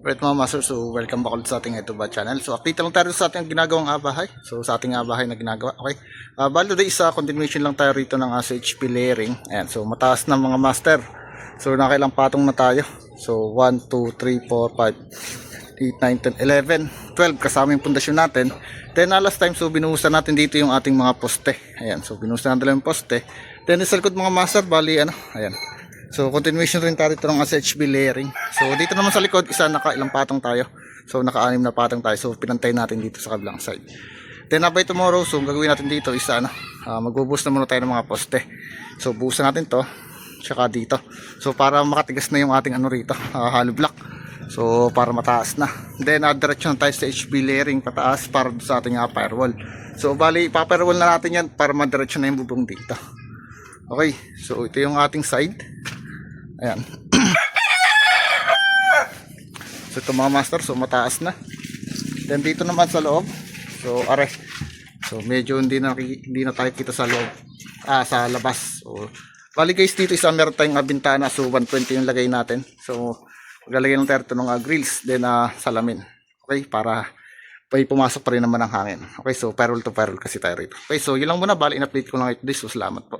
Alright mga master, so welcome back ulit sa ating YouTube channel. So update lang tayo sa ating ginagawang abahay. So sa ating abahay na ginagawa, okay. Uh, bali today isa continuation lang tayo rito ng uh, SHP layering. Ayan, so mataas na mga master. So nakailang patong na tayo. So 1, 2, 3, 4, 5, 8, 9, 10, 11, 12 kasama yung pundasyon natin. Then uh, last time so binuhusan natin dito yung ating mga poste. Ayan, so binuhusan natin yung poste. Then sa likod mga master, bali ano, ayan. So continuation rin tayo ito ng SHB layering. So dito naman sa likod, isa naka ilang patong tayo. So naka-anim na patong tayo. So pinantay natin dito sa kabilang side. Then by tomorrow, so gagawin natin dito is ano, uh, magbubuhos na muna tayo ng mga poste. So buhusan natin to, tsaka dito. So para makatigas na yung ating ano rito, uh, hollow block. So para mataas na. Then uh, diretso na tayo sa HB layering pataas para sa ating uh, firewall. So bali, ipa-firewall na natin yan para madiretso na yung bubong dito. Okay, so ito yung ating side. Ayan. so ito mga master, so mataas na. Then dito naman sa loob, so are. So medyo hindi na, hindi na tayo kita sa loob, ah, sa labas. So, bali guys, dito isa meron tayong bintana, so 120 yung lagay natin. So maglalagay tayo ito ng ah, grills, then ah, salamin. Okay, para may pumasok pa rin naman ang hangin. Okay, so parallel to parallel kasi tayo rito. Okay, so yun lang muna, bali in-update ko lang ito. So salamat po.